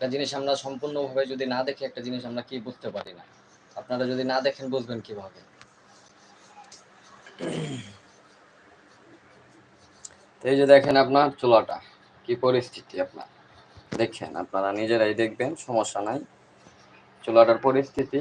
একটা জিনিস আমরা সম্পূর্ণভাবে যদি না দেখি, একটা জিনিস আমরা কি বুঝতে পারি না? আপনারা যদি না দেখেন, বুঝবেন কীভাবে? এই যে দেখেন আপনার চুলাটা, কি পরিস্থিতি আপনার? দেখেন, আপনারা নিজেরাই দেখবেন, সমস্যা নাই। চুলাটার পরিস্থিতি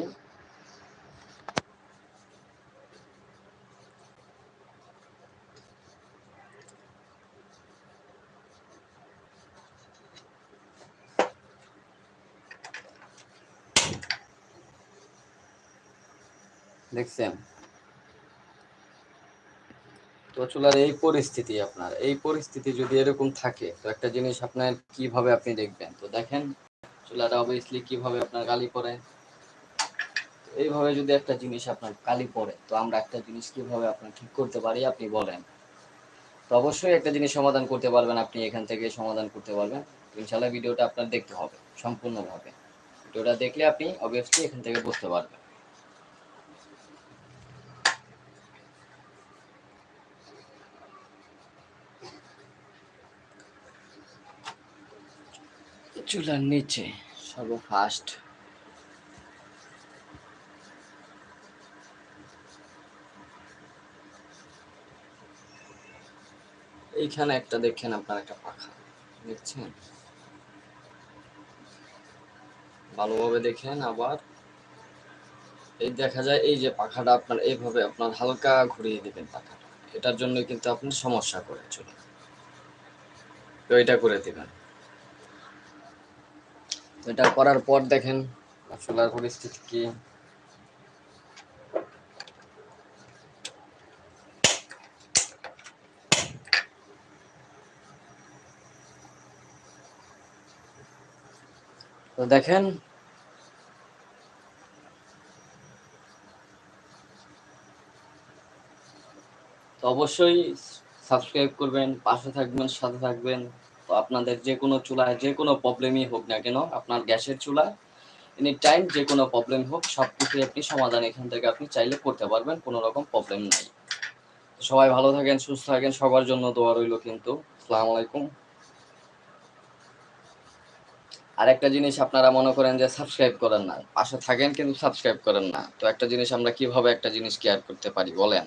দেখছেন? তো চুলার এই পরিস্থিতি আপনার। এই পরিস্থিতি যদি এরকম থাকে, তো একটা জিনিস আপনার কীভাবে আপনি দেখবেন? তো দেখেন, চুলাটা অবভিয়াসলি কীভাবে আপনার কালি পড়ে? এইভাবে যদি একটা জিনিস আপনার কালি পড়ে, তো আমরা একটা জিনিস কীভাবে আপনার ঠিক করতে পারি, আপনি বলেন। তো অবশ্যই একটা জিনিস সমাধান করতে পারবেন, আপনি এখান থেকে সমাধান করতে পারবেন। ইনশাল্লাহ ভিডিওটা আপনার দেখতে হবে, সম্পূর্ণভাবে। ভিডিওটা দেখলে আপনি অবভিয়াসলি এখান থেকে বুঝতে পারবেন। চুলার নিচে সর্ব ফার্স্ট এইখানে একটা দেখেন আপনার একটা পাখা, দেখছেন? ভালোভাবে দেখেন আবার। এই দেখা যায়, এই যে পাখাটা আপনার, এইভাবে আপনার হালকা ঘুরিয়ে দিবেন পাখাটা। এটার জন্য কিন্তু আপনি সমস্যা করে চলে তো এটা করে দিবেন। তো এটা করার পর দেখেন। চুলার পরিস্থিতি কি? তো দেখেন। তো অবশ্যই সাবস্ক্রাইব করবেন পাশে থাকবেন সাথে থাকবেন। তো আপনাদের যে কোনো চুলায় যে কোনো প্রবলেমই হোক না কেন, আপনার গ্যাসের চুলা এনি টাইম যে কোনো প্রবলেম হোক সব কিছু আপনি সমাধান এখান থেকে আপনি চাইলে করতে পারবেন, কোনো রকম প্রবলেম নাই। সবাই ভালো থাকেন, সুস্থ থাকেন, সবার জন্য দোয়া রইল কিন্তু। আসসালামু আলাইকুম। আরেকটা জিনিস আপনারা মনে করেন যে সাবস্ক্রাইব করেন না, পাশে থাকেন কিন্তু সাবস্ক্রাইব করেন না। তো একটা জিনিস আমরা কীভাবে একটা জিনিস কেয়ার করতে পারি বলেন?